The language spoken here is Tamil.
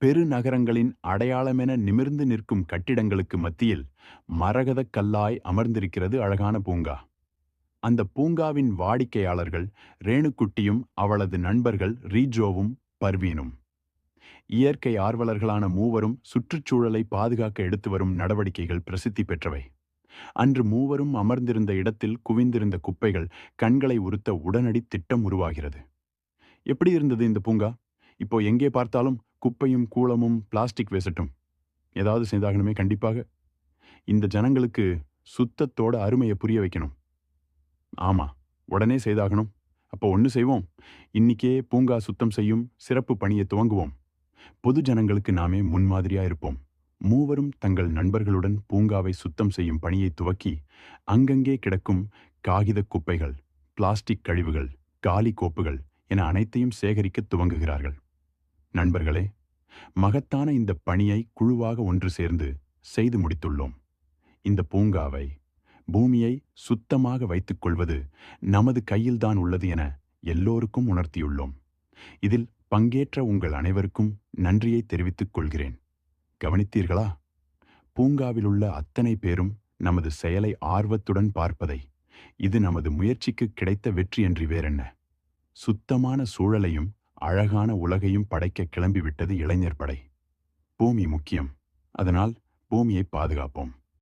பெருநகரங்களின் அடையாளமென நிமிர்ந்து நிற்கும் கட்டிடங்களுக்கு மத்தியில் மரகதக் கல்லாய் அமர்ந்திருக்கிறது அழகான பூங்கா. அந்த பூங்காவின் வாடிக்கையாளர்கள் ரேணுக்குட்டியும் அவளது நண்பர்கள் ரீஜோவும் பர்வீனும். இயற்கை ஆர்வலர்களான மூவரும் சுற்றுச்சூழலை பாதுகாக்க எடுத்து வரும் நடவடிக்கைகள் பிரசித்தி பெற்றவை. அன்று மூவரும் அமர்ந்திருந்த இடத்தில் குவிந்திருந்த குப்பைகள் கண்களை உறுத்த உடனடி திட்டம் உருவாகிறது. எப்படி இருந்தது இந்த பூங்கா? இப்போ எங்கே பார்த்தாலும் குப்பையும் கூளமும் பிளாஸ்டிக் வேசட்டும். ஏதாவது செய்தாகணுமே கண்டிப்பாக. இந்த ஜனங்களுக்கு சுத்தத்தோட அருமையை புரிய வைக்கணும். ஆமா உடனே செய்தாகணும். அப்போ ஒன்று செய்வோம். இன்னிக்கே பூங்கா சுத்தம் செய்யும் சிறப்பு பணியை துவங்குவோம். பொது ஜனங்களுக்கு நாமே முன்மாதிரியாக இருப்போம். மூவரும் தங்கள் நண்பர்களுடன் பூங்காவை சுத்தம் செய்யும் பணியை துவக்கி அங்கங்கே கிடக்கும் காகித குப்பைகள் பிளாஸ்டிக் கழிவுகள் காலி கோப்புகள் என அனைத்தையும் சேகரிக்க துவங்குகிறார்கள். நண்பர்களே மகத்தான இந்த பணியை குழுவாக ஒன்று சேர்ந்து செய்து முடித்துள்ளோம். இந்த பூங்காவை பூமியை சுத்தமாக வைத்துக் கொள்வது நமது கையில்தான் உள்ளது என எல்லோருக்கும் உணர்த்தியுள்ளோம். இதில் பங்கேற்ற உங்கள் அனைவருக்கும் நன்றியை தெரிவித்துக் கொள்கிறேன். கவனித்தீர்களா? பூங்காவில் உள்ள அத்தனை பேரும் நமது செயலை ஆர்வத்துடன் பார்ப்பதை இது நமது முயற்சிக்கு கிடைத்த வெற்றி என்று வேறென்ன? சுத்தமான சூழலையும் அழகான உலகையும் படைக்க கிளம்பிவிட்டது இளைஞர் படை. பூமி முக்கியம். அதனால் பூமியை பாதுகாப்போம்.